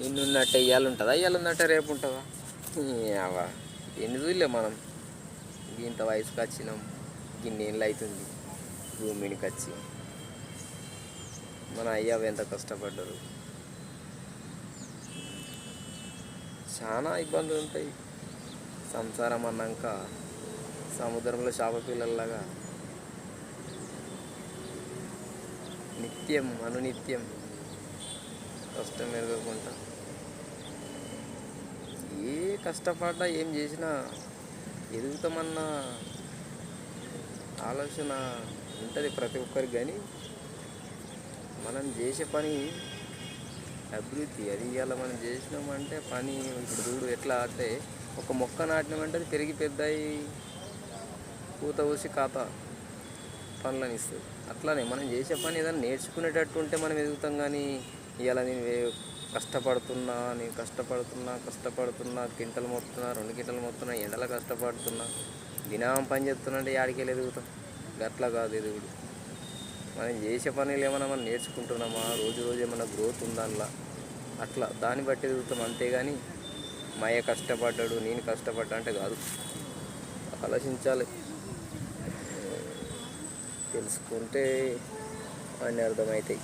నిన్నున్నట్టే ఇవాళ ఉంటుందా ఇవాళ ఉన్నట్టే రేపు ఉంటుందా అవా ఎన్ని చూడలే మనం? ఇంత వయసుకి వచ్చినాం గిన్ని ఏళ్ళు అవుతుంది భూమి మీదకి వచ్చి. మన అయ్యవ ఎంత కష్టపడ్డారు? చాలా ఇబ్బందులు ఉంటాయి. సంసారం అన్నాక సముద్రంలో చేప పిల్లల్లాగా. నిత్యం అనునిత్యం. కష్టం ఎరగకుండా ఏ కష్టపడ్డా ఏం చేసినా ఎదుగుతామన్న ఆలోచన ఉంటుంది ప్రతి ఒక్కరికి కానీ మనం చేసే పని అభివృద్ధి అది ఇవాళ మనం చేసినామంటే పని ఇప్పుడు చూడు ఎట్లా అంటే ఒక మొక్క నాటినామంటే అది పెరిగి పెద్దాయి పూత పోసి కాత పనులను ఇస్తుంది. అట్లానే మనం చేసే పని ఏదైనా నేర్చుకునేటట్టు ఉంటే మనం ఎదుగుతాం కానీ ఇవాళ నేను వే- కష్టపడుతున్నా నేను కష్టపడుతున్నా కష్టపడుతున్నా గింటలు మొత్తున్నా రెండు గింటలు మొత్తున్నా ఎండలో కష్టపడుతున్నా దినం పని చేస్తున్నా అంటే యాడికెళ్ళి ఎదుగుతాం గట్లా కాదు ఎదుగుడు మనం చేసే పనులు ఏమైనా మనం నేర్చుకుంటున్నామా? రోజు రోజు ఏమైనా గ్రోత్ ఉందా అట్లా? దాన్ని బట్టి ఎదుగుతాం అంతేగాని మాయ కష్టపడ్డాడు నేను కష్టపడ్డా అంటే కాదు. ఆలోచించాలి. తెలుసుకుంటే అన్నీ అర్థమవుతాయి